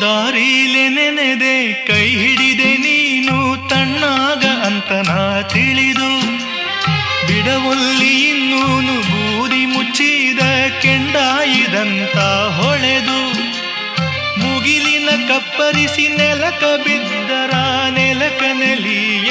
ದಾರಿಲೆ ನೆನೆದೆ ಕೈ ಹಿಡಿದೆ ನೀನು ತಣ್ಣಾಗ ಅಂತ ನಾ ತಿಳಿದು. ಬಿಡವಲ್ಲಿ ಇನ್ನೂನು ಬೂದಿ ಮುಚ್ಚಿದ ಕೆಂಡಾಯಿದಂತ ಹೊಳೆದು. ಮುಗಿಲಿನ ಕಪ್ಪರಿಸಿ ನೆಲಕ ಬಿದ್ದರ ನೆಲಕ ನೆಲಿ